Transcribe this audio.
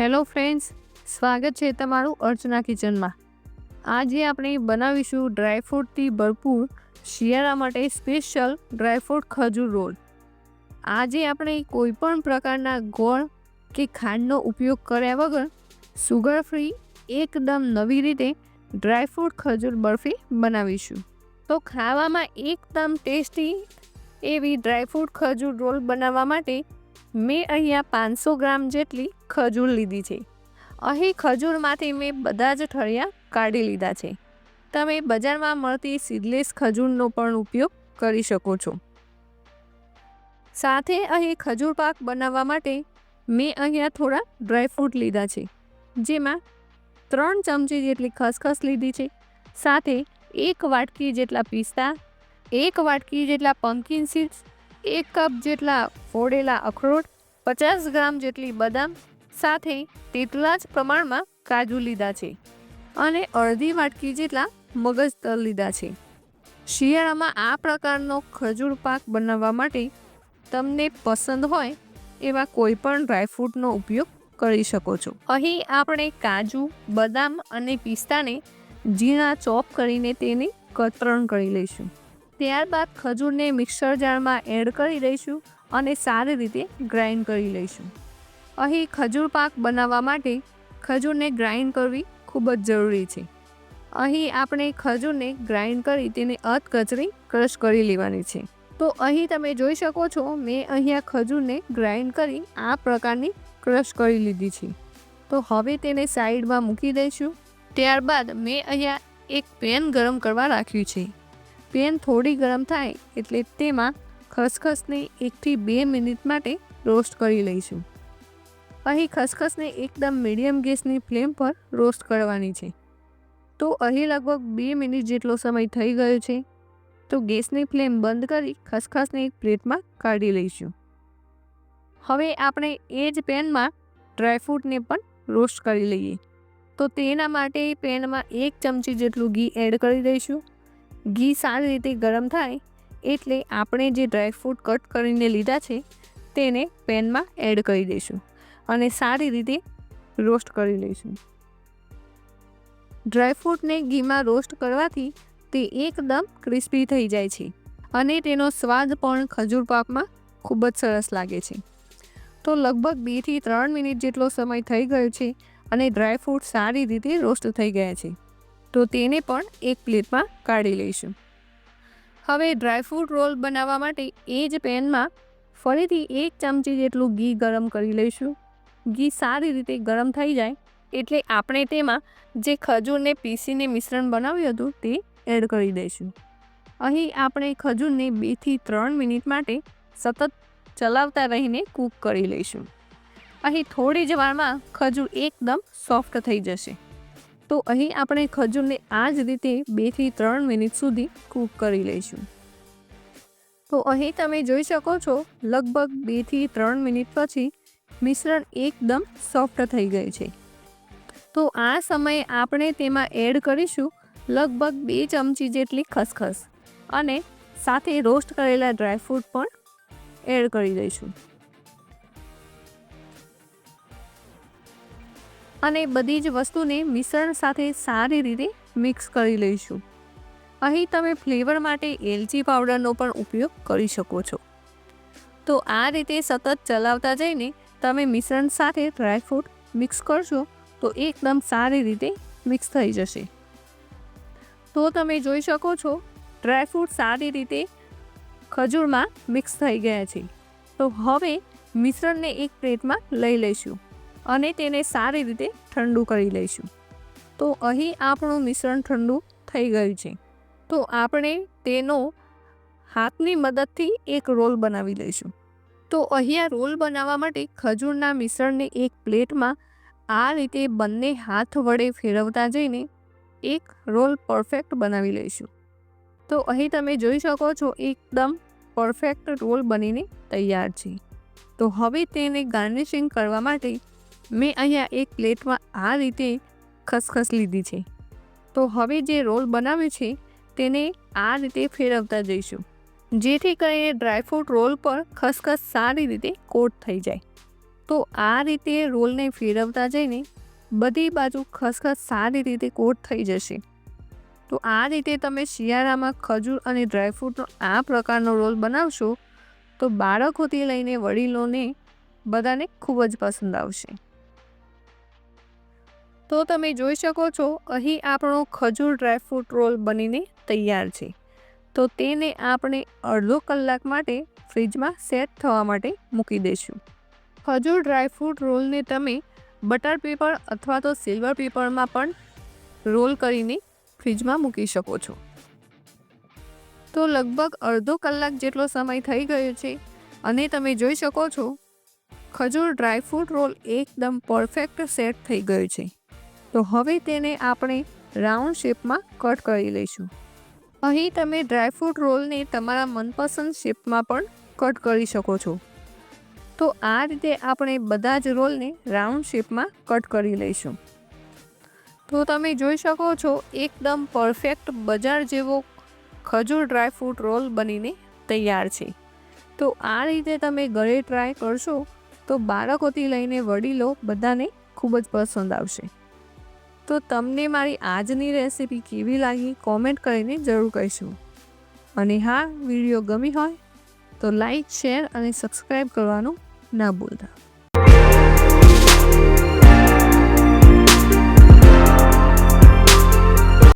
Hello friends, સ્વાગત છે તમારું અર્ચના કિચનમાં. આજે આપણે બનાવીશું ડ્રાયફ્રૂટથી ભરપૂર શિયાળા માટે સ્પેશિયલ ડ્રાયફ્રૂટ ખજૂર રોલ. આજે આપણે કોઈપણ પ્રકારના ગોળ કે ખાંડનો ઉપયોગ કર્યા વગર સુગર ફ્રી એકદમ નવી રીતે ડ્રાયફ્રૂટ ખજૂર બરફી બનાવીશું. તો ખાવામાં એકદમ ટેસ્ટી એવી ડ્રાયફ્રૂટ ખજૂર રોલ બનાવવા માટે મેં અહીંયા પાંચસો ગ્રામ જેટલી ખજૂર લીધી છે. અહીં ખજૂરમાંથી મેં બધા જ ઠળિયા કાઢી લીધા છે. તમે બજારમાં મળતી સીડલેસ ખજૂરનો પણ ઉપયોગ કરી શકો છો. સાથે અહીં ખજૂર પાક બનાવવા માટે મેં અહીંયા થોડા ડ્રાયફ્રૂટ લીધા છે, જેમાં ત્રણ ચમચી જેટલી ખસખસ લીધી છે, સાથે એક વાટકી જેટલા પિસ્તા, એક વાટકી જેટલા પંકિન સીડ્સ એક કપ જેટલા ફોડેલા અખરોટ, પચાસ ગ્રામ જેટલી બદામ સાથે તેટલા જ પ્રમાણમાં કાજુ લીધા છે અને અડધી વાટકી જેટલા મગજ તલ લીધા છે. શિયાળામાં આ પ્રકારનો ખજૂર પાક બનાવવા માટે તમને પસંદ હોય એવા કોઈ પણ ડ્રાયફ્રૂટનો ઉપયોગ કરી શકો છો. અહીં આપણે કાજુ, બદામ અને પિસ્તાને ઝીણા ચોપ કરીને તેની કતરણ કરી લઈશું. ત્યારબાદ ખજૂરને મિક્સર જારમાં એડ કરી દઈશું અને સારી રીતે ગ્રાઇન્ડ કરી લઈશું. અહીં ખજૂર પાક બનાવવા માટે ખજૂરને ગ્રાઇન્ડ કરવી ખૂબ જ જરૂરી છે. અહીં આપણે ખજૂરને ગ્રાઇન્ડ કરી તેને અધકચરી ક્રશ કરી લેવાની છે. તો અહીં તમે જોઈ શકો છો, મેં અહીંયા ખજૂરને ગ્રાઇન્ડ કરી આ પ્રકારની ક્રશ કરી લીધી છે. તો હવે તેને સાઈડમાં મૂકી દઈશું. ત્યારબાદ મેં અહીંયા એક પેન ગરમ કરવા રાખ્યું છે. પેન થોડી ગરમ થાય એટલે તેમાં ખસખસને એકથી બે મિનિટ માટે રોસ્ટ કરી લઈશું. અહીં ખસખસને એકદમ મીડિયમ ગેસની ફ્લેમ પર રોસ્ટ કરવાની છે. તો અહીં લગભગ બે મિનિટ જેટલો સમય થઈ ગયો છે, તો ગેસની ફ્લેમ બંધ કરી ખસખસને એક પ્લેટમાં કાઢી લઈશું. હવે આપણે એ જ પેનમાં ડ્રાયફ્રૂટને પણ રોસ્ટ કરી લઈએ. તો તેના માટે પેનમાં એક ચમચી જેટલું ઘી એડ કરી દઈશું. ઘી સારી રીતે ગરમ થાય એટલે આપણે જે ડ્રાયફ્રૂટ કટ કરીને લીધા છે, તેને પેનમાં એડ કરી દઈશું અને સારી રીતે રોસ્ટ કરી લઈશું. ડ્રાયફ્રૂટને ઘીમાં રોસ્ટ કરવાથી તે એકદમ ક્રિસ્પી થઈ જાય છે અને તેનો સ્વાદ પણ ખજૂર પાકમાં ખૂબ જ સરસ લાગે છે. તો લગભગ બેથી ત્રણ મિનિટ જેટલો સમય થઈ ગયો છે અને ડ્રાયફ્રૂટ સારી રીતે રોસ્ટ થઈ ગયા છે. તો તેને પણ એક પ્લેટમાં કાઢી લઈશું. હવે ડ્રાયફ્રૂટ રોલ બનાવવા માટે એ જ પેનમાં ફરીથી એક ચમચી જેટલું ઘી ગરમ કરી લઈશું. ઘી સારી રીતે ગરમ થઈ જાય એટલે આપણે તેમાં જે ખજૂરને પીસીને મિશ્રણ બનાવ્યું હતું તે એડ કરી દઈશું. અહીં આપણે ખજૂરને બેથી ત્રણ મિનિટ માટે સતત ચલાવતા રહીને કૂક કરી લઈશું. અહીં થોડી જ વારમાં ખજૂર એકદમ સોફ્ટ થઈ જશે. તો અહીં આપણે ખજૂરને આ જ રીતે બેથી ત્રણ મિનિટ સુધી કૂક કરી લઈશું. તો અહીં તમે જોઈ શકો છો, લગભગ બેથી ત્રણ મિનિટ પછી મિશ્રણ એકદમ સોફ્ટ થઈ ગયું છે. તો આ સમયે આપણે તેમાં એડ કરીશું લગભગ બે ચમચી જેટલી ખસખસ અને સાથે રોસ્ટ કરેલા ડ્રાયફ્રૂટ પણ એડ કરી દઈશું. અને બધી જ વસ્તુને મિશ્રણ સાથે સારી રીતે મિક્સ કરી લઈશું. અહીં તમે ફ્લેવર માટે એલચી પાવડરનો પણ ઉપયોગ કરી શકો છો. તો આ રીતે સતત ચલાવતા જઈને તમે મિશ્રણ સાથે ડ્રાયફ્રૂટ મિક્સ કરશો તો એકદમ સારી રીતે મિક્સ થઈ જશે. તો તમે જોઈ શકો છો ડ્રાયફ્રૂટ સારી રીતે ખજૂરમાં મિક્સ થઈ ગયા છે. તો હવે મિશ્રણને એક પ્લેટમાં લઈ લઈશું. અને તેને સારી રીતે ઠંડુ કરી લઈશું. તો અહીં આપણું મિશ્રણ ઠંડુ થઈ ગયું છે. તો આપણે તેનો હાથની મદદથી એક રોલ બનાવી લઈશું. તો અહીંયા રોલ બનાવવા માટે ખજૂરના મિશ્રણને એક પ્લેટમાં આ રીતે બંને હાથ વડે ફેરવતા જઈને એક રોલ પરફેક્ટ બનાવી લઈશું. તો અહીં તમે જોઈ શકો છો એકદમ પરફેક્ટ રોલ બનીને તૈયાર છે. તો હવે તેને ગાર્નિશિંગ કરવા માટે મેં અહીંયા એક પ્લેટમાં આ રીતે ખસખસ લીધી છે. તો હવે જે રોલ બનાવ્યો છે, તેને આ રીતે ફેરવતા જઈશું. જેથી કરીને ડ્રાયફ્રૂટ રોલ પર ખસખસ સારી રીતે કોટ થઈ જાય. તો આ રીતે રોલને ફેરવતા જઈને બધી બાજુ ખસખસ સારી રીતે કોટ થઈ જશે. તો આ રીતે તમે શિયાળામાં ખજૂર અને ડ્રાયફ્રૂટનો આ પ્રકારનો રોલ બનાવશો, તો બાળકોથી લઈને વડીલોને બધાને ખૂબ જ પસંદ આવશે. તો તમે જોઈ શકો છો, અહીં આપણો ખજૂર ડ્રાયફ્રૂટ રોલ બનીને તૈયાર છે. તો તેને આપણે અડધો કલાક માટે ફ્રીજમાં સેટ થવા માટે મૂકી દઈશું. ખજૂર ડ્રાયફ્રૂટ રોલને તમે બટર પેપર અથવા તો સિલ્વર પેપરમાં પણ રોલ કરીને ફ્રીજમાં મૂકી શકો છો. તો લગભગ અડધો કલાક જેટલો સમય થઈ ગયો છે અને તમે જોઈ શકો છો, ખજૂર ડ્રાયફ્રૂટ રોલ એકદમ પરફેક્ટ સેટ થઈ ગયો છે. તો હવે તેને આપણે રાઉન્ડ શેપમાં કટ કરી લઈશું. અહીં તમે ડ્રાયફ્રૂટ રોલને તમારા મનપસંદ શેપમાં પણ કટ કરી શકો છો. તો આ રીતે આપણે બધા જ રોલને રાઉન્ડ શેપમાં કટ કરી લઈશું. તો તમે જોઈ શકો છો, એકદમ પરફેક્ટ બજાર જેવો ખજૂર ડ્રાયફ્રૂટ રોલ બનીને તૈયાર છે. તો આ રીતે તમે ઘરે ટ્રાય કરશો તો બાળકોથી લઈને વડીલો બધાને ખૂબ જ પસંદ આવશે. તો તમને મારી આજની રેસિપી કેવી લાગી કોમેન્ટ કરીને જરૂર કહીશું અને હા, વીડિયો ગમી હોય તો લાઈક, શેર અને સબસ્ક્રાઈબ કરવાનું ના ભૂલતા.